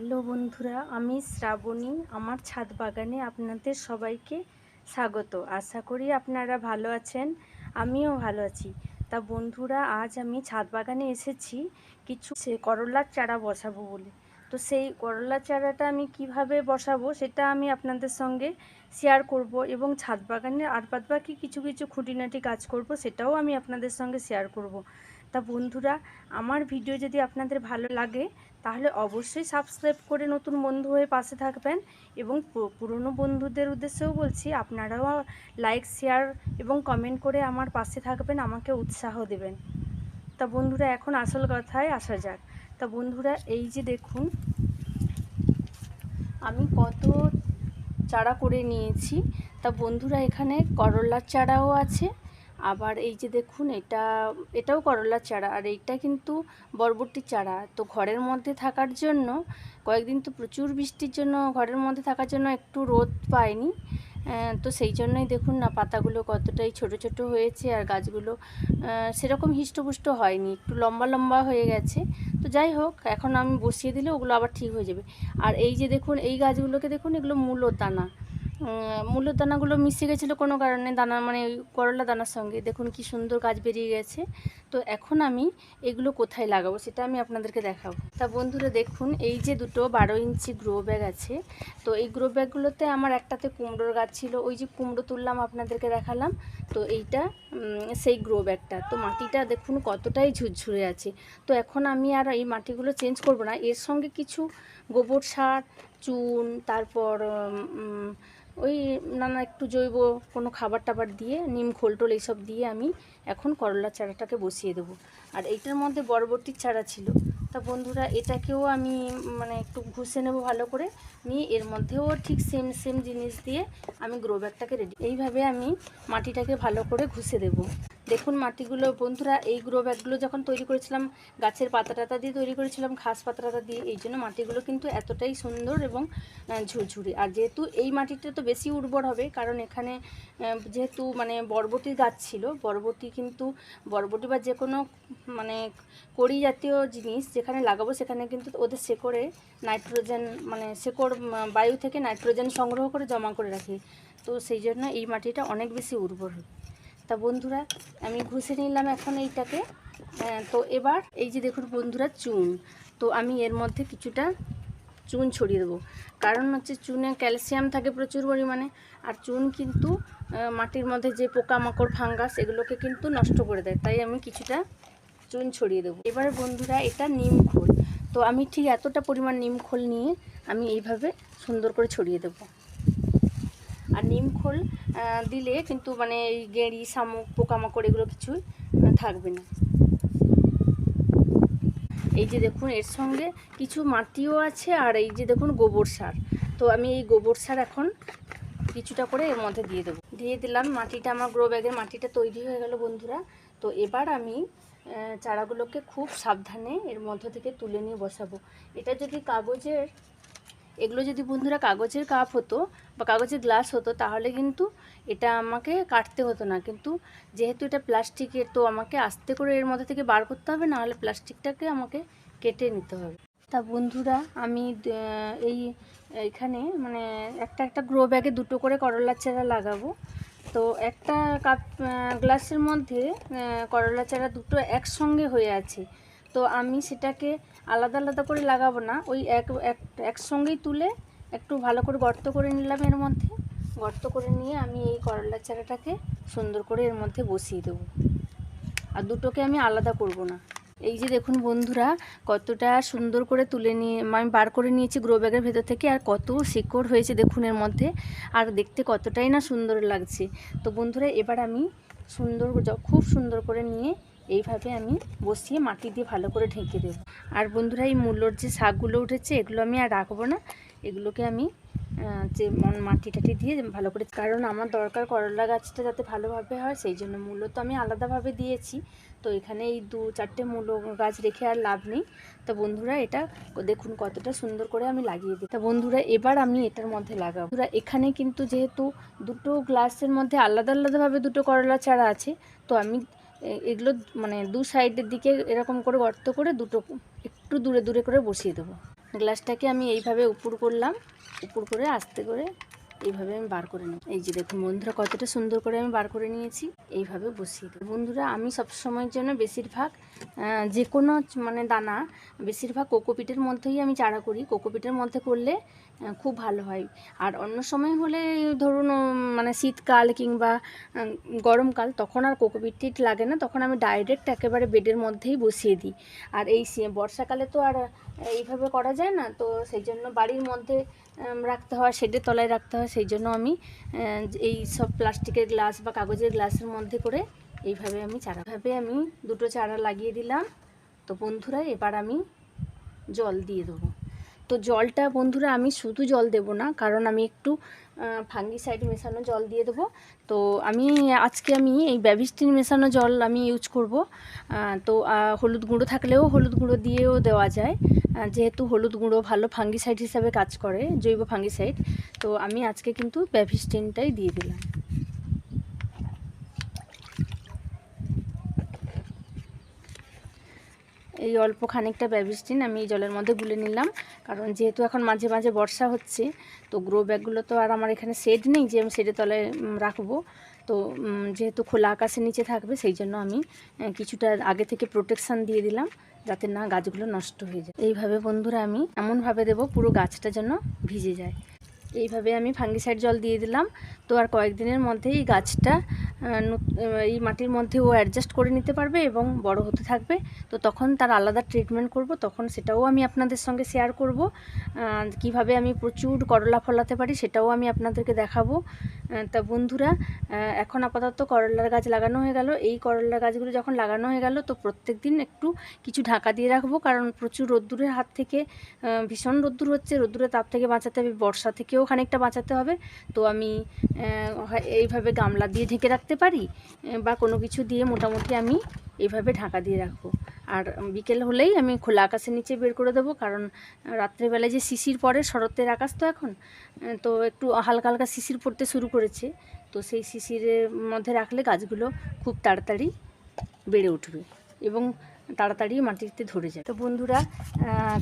Hello বন্ধুরা, আমি শ্রাবণী। আমার ছাদ বাগানে আপনাদের সবাইকে স্বাগত। আশা করি আপনারা ভালো আছেন, আমিও ভালো আছি। তা বন্ধুরা, আজ আমি ছাদ বাগানে এসেছি। কিছু সে করলার চারা বসাবো বলে। তো সেই করলার চারাটা আমি কীভাবে বসাবো সেটা আমি আপনাদের সঙ্গে শেয়ার করব এবং ছাদ বাগানের আর বাদ বাকি কিছু কিছু খুঁটিনাটি কাজ করব সেটাও আমি আপনাদের সঙ্গে শেয়ার করব। তা বন্ধুরা, আমার ভিডিও যদি আপনাদের ভালো লাগে তাহলে অবশ্যই সাবস্ক্রাইব করে নতুন বন্ধু হয়ে পাশে থাকবেন এবং পুরনো বন্ধুদের উদ্দেশ্যেও বলছি, আপনারাও লাইক শেয়ার এবং কমেন্ট করে আমার পাশে থাকবেন, আমাকে উৎসাহ দেবেন। তা বন্ধুরা, এখন আসল কথায় আসা যাক। তা বন্ধুরা, এই যে দেখুন, আমি কত চারা করে নিয়েছি। তা বন্ধুরা, এখানে করলার চারাও আছে আবার এই যে দেখুন, এটা, এটাও করলার চারা, আর এইটা কিন্তু বরবটির চারা। তো ঘরের মধ্যে থাকার জন্য, কয়েকদিন তো প্রচুর বৃষ্টির জন্য ঘরের মধ্যে থাকার জন্য একটু রোদ পায়নি। তো সেই জন্যই দেখুন না, পাতাগুলো কতটাই ছোট ছোট হয়েছে, আর গাছগুলো সেরকম হিষ্টপুষ্ট হয়নি। একটু লম্বা লম্বা হয়ে গেছে। তো যাই হোক, এখন আমি বসিয়ে দিলে ওগুলো আবার ঠিক হয়ে যাবে। আর এই যে দেখুন, এই গাছগুলোকে দেখুন, এগুলো মূলো দানা। মূলের দানাগুলো মিশে গেছিল কোনো কারণে, দানা মানে করলা দানার সঙ্গে। দেখুন কি সুন্দর গাছ বেরিয়ে গেছে। তো এখন আমি এগুলো কোথায় লাগাবো সেটা আমি আপনাদেরকে দেখাবো। তা বন্ধুরা দেখুন, এই যে দুটো বারো ইঞ্চি গ্রো ব্যাগ আছে। তো এই গ্রো ব্যাগগুলোতে আমার একটাতে কুমড়োর গাছ ছিল, ওই যে কুমড়ো তুললাম আপনাদেরকে দেখালাম। তো এইটা সেই গ্রো ব্যাগটা তো মাটিটা দেখুন কতটাই ঝুরঝুরে আছে। তো এখন আমি আর এই মাটিগুলো চেঞ্জ করব না। এর সঙ্গে কিছু গোবর সার, চুন, তারপর ওই নানা একটু জৈব কোনো খাবার টাবার দিয়ে, নিম, খোল টোল এইসব দিয়ে আমি এখন করলার চারাটাকে বসিয়ে দেবো। আর এইটার মধ্যে বরবটির চারা ছিল। তা বন্ধুরা, এটাকেও আমি মানে একটু ঘুষে নেব ভালো করে। নিয়ে এর মধ্যেও ঠিক সেম সেম জিনিস দিয়ে আমি গ্রো ব্যাগটাকে রেডি এইভাবে আমি মাটিটাকে ভালো করে ঘুষে দেবো। দেখুন মাটিগুলো, বন্ধুরা, এই গ্রো ব্যাগগুলো যখন তৈরি করেছিলাম, গাছের পাতা টাতা দিয়ে তৈরি করেছিলাম, ঘাস পাতা টাতা দিয়ে, এই জন্য মাটিগুলো কিন্তু এতটাই সুন্দর এবং ঝুরঝুরে। আর যেহেতু এই মাটিটা তো বেশি উর্বর হবে, কারণ এখানে যেহেতু মানে বরবটির গাছ ছিল, বরবটি কিন্তু, বরবটি বা যে কোনো মানে কড়ি জাতীয় জিনিস যেখানে লাগাবো, সেখানে কিন্তু ওদের শেকড়ে নাইট্রোজেন মানে শেকড় বায়ু থেকে নাইট্রোজেন সংগ্রহ করে জমা করে রাখে। তো সেই জন্য এই মাটিটা অনেক বেশি উর্বর। তা বন্ধুরা, আমি ঘুষে নিলাম এখন এইটাকে। তো এবার এই যে দেখুন বন্ধুরা, চুন। তো আমি এর মধ্যে কিছুটা চুন ছড়িয়ে দেবো। কারণ হচ্ছে চুনে ক্যালসিয়াম থাকে প্রচুর পরিমাণে, আর চুন কিন্তু মাটির মধ্যে যে পোকামাকড়, ফাঙ্গাস, এগুলোকে কিন্তু নষ্ট করে দেয়। তাই আমি কিছুটা চুন ছড়িয়ে দেবো। এবারে বন্ধুরা, এটা নিম খোল। তো আমি ঠিক এতটা পরিমাণ নিম খোল নিয়ে আমি এইভাবে সুন্দর করে ছড়িয়ে দেবো। আর নিম খোল দিলে কিন্তু মানে এই গেঁড়ি, শামুক, পোকামাকড় এগুলো কিছুই থাকবে না। এই যে দেখুন, এর সঙ্গে কিছু মাটিও আছে আর এই যে দেখুন গোবর সার। তো আমি এই গোবর সার এখন কিছুটা করে এর মধ্যে দিয়ে দেবো। দিয়ে দিলাম, মাটিটা আমার গ্রো ব্যাগের মাটিটা তৈরি হয়ে গেল বন্ধুরা। তো এবার আমি চারাগুলোকে খুব সাবধানে এর মধ্য থেকে তুলে নিয়ে বসাবো। এটা যদি কাগজের এগুলো যদি বন্ধুরা কাগজের কাপ হতো বা কাগজের গ্লাস হতো, তাহলে কিন্তু এটা আমাকে কাটতে হতো না। কিন্তু যেহেতু এটা প্লাস্টিকের, তো আমাকে আস্তে করে এর মধ্যে থেকে বার করতে হবে, নাহলে প্লাস্টিকটাকে আমাকে কেটে নিতে হবে। তা বন্ধুরা, আমি এই এখানে মানে একটা একটা গ্রো ব্যাগে দুটো করে করলার চারা লাগাবো। তো একটা কাপ গ্লাসের মধ্যে করলা চারা দুটো একসঙ্গে হয়ে আছে। তো আমি সেটাকে আলাদা আলাদা করে লাগাবো না। ওই এক, এক- একসঙ্গেই তুলে একটু ভালো করে গর্ত করে নিলাম এর মধ্যে। গর্ত করে নিয়ে আমি এই করলার চারাটাকে সুন্দর করে এর মধ্যে বসিয়ে দেবো। আর দুটোকে আমি আলাদা করব না। এই যে দেখুন বন্ধুরা, কতটা সুন্দর করে তুলে নিয়ে, আমি বার করে নিয়েছি গ্রো ব্যাগের ভেতর থেকে, আর কত শিকড় হয়েছে দেখুন এর মধ্যে। আর দেখতে কতটাই না সুন্দর লাগছে। তো বন্ধুরা, এবার আমি সুন্দর খুব সুন্দর করে নিয়ে এইভাবে আমি বসিয়ে মাটি দিয়ে ভালো করে ঢেকে দেবো। আর বন্ধুরা, এই মূল্যর যে শাকগুলো উঠেছে, এগুলো আমি আর রাখব না। এগুলোকে আমি যে মন- মাটি টাটি দিয়ে ভালো করে, কারণ আমার দরকার করলা গাছটা যাতে ভালোভাবে হয়, সেই জন্য মূল্য তো আমি আলাদাভাবে দিয়েছি। তো এখানে এই দু চারটে মূলো গাছ রেখে আর লাভ নেই। তো বন্ধুরা, এটা দেখুন কতটা সুন্দর করে আমি লাগিয়ে দিই। তা বন্ধুরা, এবার আমি এটার মধ্যে লাগাবো। বন্ধুরা, এখানে কিন্তু যেহেতু দুটো গ্লাসের মধ্যে আলাদা আলাদাভাবে দুটো করলা চারা আছে, তো আমি এগুলো মানে দু সাইডের দিকে এরকম করে গর্ত করে দুটো একটু দূরে দূরে করে বসিয়ে দেবো। গ্লাসটাকে আমি এইভাবে উপর করলাম, উপর করে আস্তে করে এইভাবে আমি বার করে নেব। এই যে দেখুন বন্ধুরা কতটা সুন্দর করে আমি বার করে নিয়েছি, এইভাবে বসিয়ে দেবো। বন্ধুরা আমি সব সময়ের জন্য বেশিরভাগ যে কোনো মানে দানা, বেশিরভাগ কোকোপিটের মধ্যেই আমি চারা করি। কোকোপিটের মধ্যে করলে খুব ভালো হয়। আর অন্য সময় হলে, ধরুন মানে শীতকাল কিংবা গরমকাল, তখন আর কোকোপিটটিট লাগে না। তখন আমি ডাইরেক্ট একেবারে বেডের মধ্যেই বসিয়ে দিই। আর এই বর্ষাকালে তো আর এইভাবে করা যায় না। তো সেই জন্য বাড়ির মধ্যে রাখতে হয়, শেডের তলায় রাখতে হয়। সেই জন্য আমি এই সব প্লাস্টিকের গ্লাস বা কাগজের গ্লাসের মধ্যে করে এইভাবে আমি চারা ভাবে আমি দুটো চারা লাগিয়ে দিলাম। তো বন্ধুরা, এবার আমি জল দিয়ে দেবো। তো জলটা বন্ধুরা, আমি শুধু জল দেব না, কারণ আমি একটু ফাঙ্গিসাইড মেশানো জল দিয়ে দেবো। তো আমি আজকে আমি এই ব্যাবিস্টিন মেশানো জল আমি ইউজ করব। তো হলুদ গুঁড়ো থাকলেও হলুদ গুঁড়ো দিয়েও দেওয়া যায়। যেহেতু হলুদ গুঁড়ো ভালো ফাঙ্গিসাইড হিসাবে কাজ করে, জৈব ফাঙ্গিসাইড তো আমি আজকে কিন্তু ব্যাভিস্টিনটাই দিয়ে দিলাম। এই অল্প খানিকটা ব্যাবিস্টিন আমি এই জলের মধ্যে গুলে নিলাম। কারণ যেহেতু এখন মাঝে মাঝে বর্ষা হচ্ছে, তো গ্রো ব্যাগগুলো তো আর আমার এখানে শেড নেই যে আমি শেডের তলায় রাখব। তো যেহেতু খোলা আকাশের নিচে থাকবে, সেই জন্য আমি কিছুটা আগে থেকে প্রোটেকশান দিয়ে দিলাম, যাতে না গাছগুলো নষ্ট হয়ে যায়। এইভাবে বন্ধুরা আমি এমনভাবে দেবো, পুরো গাছটা যেন ভিজে যায়। এইভাবে আমি ফাঙ্গিসাইড জল দিয়ে দিলাম। তো আর কয়েকদিনের মধ্যেই গাছটা এই মাটির মধ্যে ও অ্যাডজাস্ট করে নিতে পারবে এবং বড় হতে থাকবে। তো তখন তার আলাদা ট্রিটমেন্ট করব, তখন সেটাও আমি আপনাদের সঙ্গে শেয়ার করব। কীভাবে আমি প্রচুর করলা ফলাতে পারি সেটাও আমি আপনাদেরকে দেখাবো। তা বন্ধুরা এখন আপাতত করলার গাছ লাগানো হয়ে গেল। এই করলার গাছগুলো যখন লাগানো হয়ে গেল, তো প্রত্যেক দিন একটু কিছু ঢাকা দিয়ে রাখব, কারণ প্রচুর রোদ্দুরের হাত থেকে ভীষণ রোদ্দুর হচ্ছে। রোদ্দুরের তাপ থেকে বাঁচাতে হবে, বর্ষা থেকেও খানিকটা বাঁচাতে হবে। তো আমি এইভাবে গামলা দিয়ে ঢেকে রাখতে পারি বা কোনো কিছু দিয়ে মোটামুটি আমি এইভাবে ঢাকা দিয়ে রাখব। আর বিকেল হলেই আমি খোলা আকাশের নিচে বের করে দেবো, কারণ রাত্রেবেলায় যে শিশির পড়ে শরতের আকাশ তো এখন তো একটু হালকা হালকা শিশির পড়তে শুরু করেছে, তো সেই শিশিরের মধ্যে রাখলে গাছগুলো খুব তাড়াতাড়ি বেড়ে উঠবে এবং তাড়াতাড়ি মাটিতে ধরে যায়। তো বন্ধুরা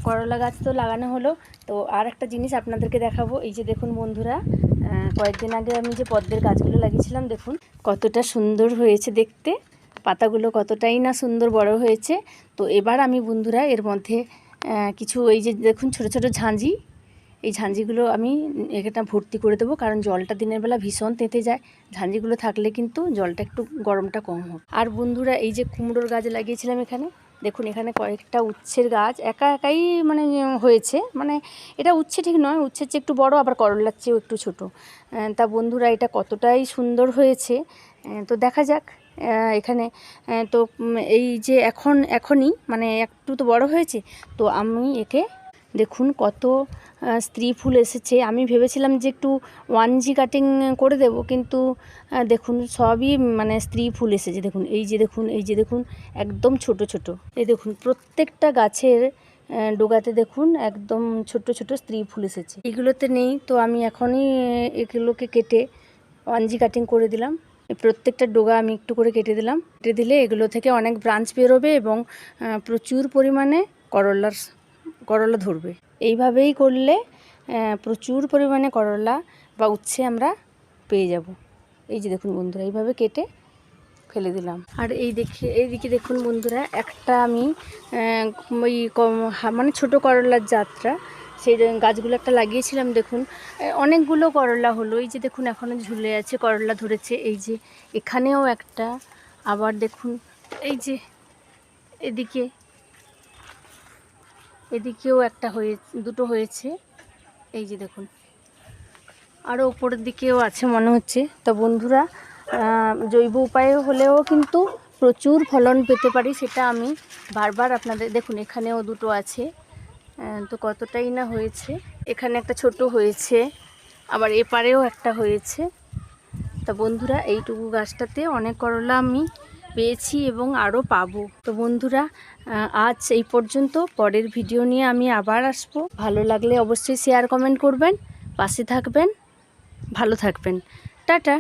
করলা গাছ তো লাগানো হলো, তো আর একটা জিনিস আপনাদেরকে দেখাবো, এই যে দেখুন বন্ধুরা কয়েকদিন আগে আমি যে পদ্মের গাছগুলো লাগিয়েছিলাম, দেখুন কতটা সুন্দর হয়েছে দেখতে। পাতাগুলো কতটাই না সুন্দর বড় হয়েছে। তো এবার আমি বন্ধুরা এর মধ্যে কিছু এই যে দেখুন ছোট ছোট ঝাঁঝি, এই ঝাঁঝিগুলো আমি এটা ভর্তি করে দেবো, কারণ জলটা দিনের বেলা ভীষণ তেঁতে যায়। ঝাঁঝিগুলো থাকলে কিন্তু জলটা একটু গরমটা কম হোক। আর বন্ধুরা, এই যে কুমড়োর গাছ লাগিয়েছিলাম এখানে দেখুন, এখানে কয়েকটা উচ্ছের গাছ একা একাই মানে হয়েছে। মানে এটা উচ্ছে ঠিক নয়, উচ্ছের চেয়ে একটু বড়, আবার করলার চেয়েও একটু ছোট। তা বন্ধুরা, এটা কতটাই সুন্দর হয়েছে। তো দেখা যাক এখানে তো এই যে এখন, এখনই মানে একটু তো বড় হয়েছে, তো আমি একে দেখুন কত স্ত্রী ফুল এসেছে। আমি ভেবেছিলাম যে একটু ওয়ান জি কাটিং করে দেব, কিন্তু দেখুন সবই মানে স্ত্রী ফুল এসেছে। দেখুন, এই যে দেখুন, এই যে দেখুন, একদম ছোট ছোট। এই দেখুন, প্রত্যেকটা গাছের ডোগাতে দেখুন, একদম ছোট ছোট স্ত্রী ফুল এসেছে। এগুলোতে নেই, তো আমি এখনই এগুলোকে কেটে ওয়ান জি কাটিং করে দিলাম। প্রত্যেকটা ডোগা আমি একটু করে কেটে দিলাম। কেটে দিলে এগুলো থেকে অনেক ব্রাঞ্চ বেরোবে এবং প্রচুর পরিমাণে করলার করলা ধরবে। এইভাবেই করলে প্রচুর পরিমাণে করলা বা উচ্ছে আমরা পেয়ে যাব। এই যে দেখুন বন্ধুরা, এইভাবে কেটে ফেলে দিলাম। আর এই দেখে, এইদিকে দেখুন বন্ধুরা, একটা আমি ওই মানে ছোট করলার যাত্রা। সেই গাছগুলো একটা লাগিয়েছিলাম, দেখুন অনেকগুলো করলা হলো। এই যে দেখুন এখনও ঝুলে আছে, করলা ধরেছে। এই যে এখানেও একটা, আবার দেখুন, এই যে এদিকে এদিকেও একটা হয়ে, দুটো হয়েছে। এই যে দেখুন। আরও উপরের দিকেও আছে মনে হচ্ছে। তো বন্ধুরা জৈব উপায়ে হলেও কিন্তু প্রচুর ফলন পেতে পারি, সেটা আমি বারবার আপনাদের, দেখুন, এখানেও দুটো আছে। তো কতটাই না হয়েছে। এখানে একটা ছোট হয়েছে, আবার এপারেও একটা হয়েছে। তা বন্ধুরা, এইটুকু গাছটাতে অনেক করলা আমি পেয়েছি এবং আরও পাবো। তো বন্ধুরা আজ এই পর্যন্ত। পরের ভিডিও নিয়ে আমি আবার আসব। ভালো লাগলে অবশ্যই শেয়ার কমেন্ট করবেন। পাশে থাকবেন। ভালো থাকবেন। টাটা।